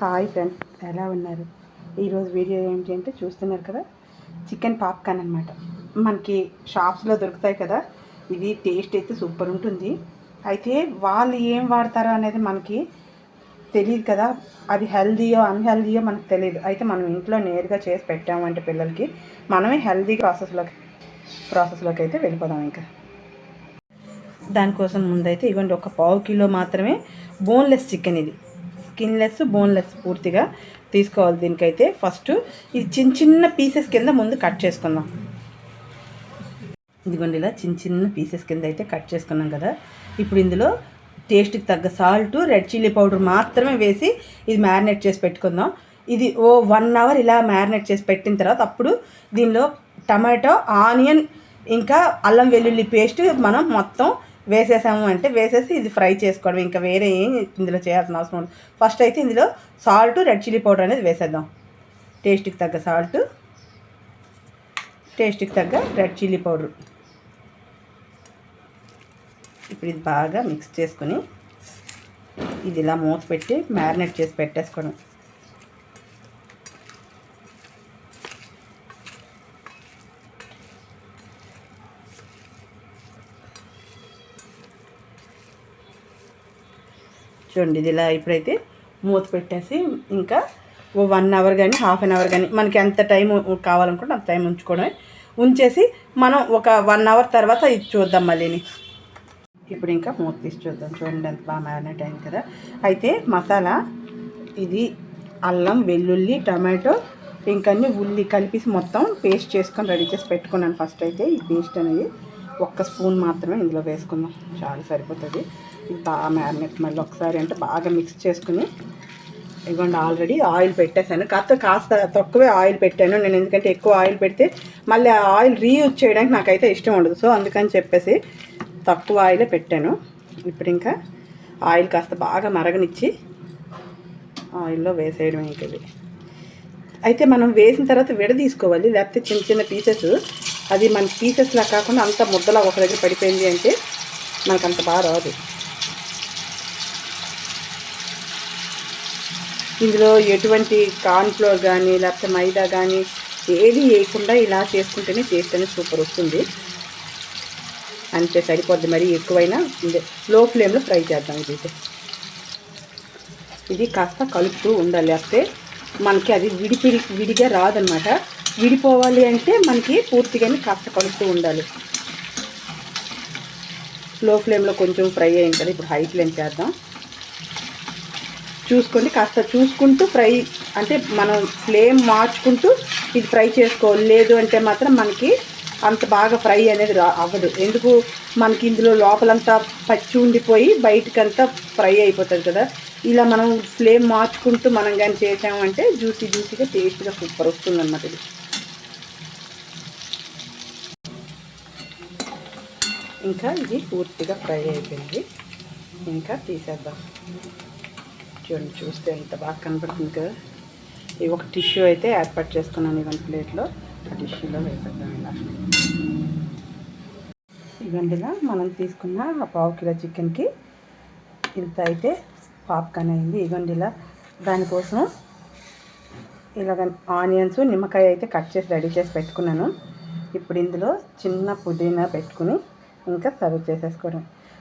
Hi friends ఎలా ఉన్నారు? ఈరోజు వీడియో ఏంటి అంటే చూస్తున్నారు కదా చికెన్ పాప్కార్న్ అనమాట మనకి షాప్స్లో దొరుకుతాయి కదా ఇది టేస్ట్ అయితే సూపర్ ఉంటుంది. అయితే వాళ్ళు ఏం వాడతారో అనేది మనకి తెలియదు కదా అది హెల్దీయో అన్హెల్దీయో మనకు తెలియదు. అయితే మనం ఇంట్లో నేరుగా చేసి పెట్టామంటే పిల్లలకి మనమే హెల్దీ ప్రాసెస్లోకి ప్రాసెస్లోకి అయితే వెళ్ళిపోదాం ఇంకా. దానికోసం ముందైతే ఇవ్వండి ఒక పావు కిలో మాత్రమే బోన్లెస్ చికెన్ ఇది. స్కిన్లెస్ బోన్లెస్ పూర్తిగా తీసుకోవాలి దీనికైతే. ఫస్ట్ ఇది చిన్న చిన్న పీసెస్ కింద ముందు కట్ చేసుకుందాం. ఇదిగోండి ఇలా చిన్న చిన్న పీసెస్ కింద అయితే కట్ చేసుకున్నాం కదా. ఇప్పుడు ఇందులో టేస్ట్కి తగ్గ సాల్ట్ రెడ్ చిల్లీ పౌడర్ మాత్రమే వేసి ఇది మ్యారినేట్ చేసి పెట్టుకుందాం. ఇది ఓ వన్ అవర్ ఇలా మ్యారినేట్ చేసి పెట్టిన తర్వాత అప్పుడు దీనిలో టమాటో ఆనియన్ ఇంకా అల్లం వెల్లుల్లి పేస్ట్ మనం మొత్తం వేసేసాము అంటే వేసేసి ఇది ఫ్రై చేసుకోవడం ఇంకా వేరే ఏం ఇందులో చేయాల్సిన అవసరం ఉండదు. ఫస్ట్ అయితే ఇందులో సాల్ట్ రెడ్ చిల్లీ పౌడర్ అనేది వేసేద్దాం. టేస్ట్కి తగ్గ సాల్ట్ టేస్ట్కి తగ్గ రెడ్ చిల్లీ పౌడర్ ఇప్పుడు ఇది బాగా మిక్స్ చేసుకొని ఇది ఇలా మూత పెట్టి మ్యారినేట్ చేసి పెట్టేసుకోవడం. చూడండి ఇది ఇలా ఇప్పుడైతే మూత పెట్టేసి ఇంకా ఓ వన్ అవర్ కానీ హాఫ్ అన్ అవర్ కానీ మనకి ఎంత టైం కావాలనుకుంటే అంత టైం ఉంచుకోవడమే. ఉంచేసి మనం ఒక వన్ అవర్ తర్వాత ఇది చూద్దాం మళ్ళీని. ఇప్పుడు ఇంకా మూత తీసి చూద్దాం. చూడండి ఎంత బాగా మ్యారినేట్ అయింది కదా. అయితే మసాలా ఇది అల్లం వెల్లుల్లి టమాటో ఇంకా ఉల్లి కలిపేసి మొత్తం పేస్ట్ చేసుకొని రెడీ చేసి పెట్టుకున్నాను ఫస్ట్ అయితే ఈ పేస్ట్ అనేది ఒక్క స్పూన్ మాత్రమే ఇందులో వేసుకుందాం. చాలా సరిపోతుంది. బాగా మ్యారినేట్ మళ్ళీ ఒకసారి అంటే బాగా మిక్స్ చేసుకుని ఇవ్వండి ఆల్రెడీ ఆయిల్ పెట్టేశాను. కాస్త కాస్త తక్కువే ఆయిల్ పెట్టాను. నేను ఎందుకంటే ఎక్కువ ఆయిల్ పెడితే మళ్ళీ ఆ ఆయిల్ రీయూజ్ చేయడానికి నాకైతే ఇష్టం ఉండదు. సో అందుకని చెప్పేసి తక్కువ ఆయిలే పెట్టాను. ఇప్పుడు ఇంకా ఆయిల్ కాస్త బాగా మరగనిచ్చి ఆయిల్లో వేసేయడం ఇంకది అయితే మనం వేసిన తర్వాత విడ తీసుకోవాలి. లేకపోతే చిన్న చిన్న పీసెస్. అది మన పీసెస్లా కాకుండా అంత ముద్దలా ఒక దగ్గర పడిపోయింది అంటే మనకు అంత బాగా రాదు. ఇందులో ఎటువంటి కార్న్ఫ్లోర్ కానీ లేకపోతే మైదా కానీ ఏది వేయకుండా ఇలా చేసుకుంటేనే టేస్ట్ అనేది సూపర్ వస్తుంది. అంతే సరిపోద్ది మరి ఎక్కువైనా లో ఫ్లేమ్లో ఫ్రై చేద్దాం ఇది. ఇది కాస్త కలుపుతూ ఉండాలి. లేకపోతే మనకి అది విడిపిడి విడిగా రాదనమాట. విడిపోవాలి అంటే మనకి పూర్తిగానే కాస్త కలుపుతూ ఉండాలి. లో ఫ్లేమ్లో కొంచెం ఫ్రై అయింది కదా ఇప్పుడు హై ఫ్లేమ్ చేద్దాం. చూసుకోండి కాస్త చూసుకుంటూ ఫ్రై అంటే మనం ఫ్లేమ్ మార్చుకుంటూ ఇది ఫ్రై చేసుకోవాలి. లేదు అంటే మాత్రం మనకి అంత బాగా ఫ్రై అనేది రా అవ్వదు. ఎందుకు? మనకి ఇందులో లోపలంతా పచ్చి ఉండిపోయి బయటకంతా ఫ్రై అయిపోతుంది కదా. ఇలా మనం ఫ్లేమ్ మార్చుకుంటూ మనం కానీ చేసామంటే జ్యూసీ జ్యూసీగా టేస్ట్గా సూపర్ వస్తుంది అన్నమాట ఇది. ఇంకా ఇది పూర్తిగా ఫ్రై అయిపోయింది. ఇంకా తీసేద్దాం. చూడండి చూస్తే ఎంత బాగా కనపడుతుంది కదా. ఇది ఒక టిష్యూ అయితే ఏర్పాటు చేసుకున్నాను ఇవన్నీ ప్లేట్లో. ఆ టిష్యూలో వేసేద్దాం ఇలా. ఇవంటిగా మనం తీసుకున్న ఆ పావు కిలో చికెన్కి ఇంత అయితే పాప్కార్న్ అయింది. ఇవ్వండి ఇలా దానికోసం ఇలాగ ఆనియన్స్ నిమ్మకాయ అయితే కట్ చేసి రెడీ చేసి పెట్టుకున్నాను. ఇప్పుడు ఇందులో చిన్న పుదీనా పెట్టుకుని ఇంకా సర్వ్ చేసేసుకోవడం.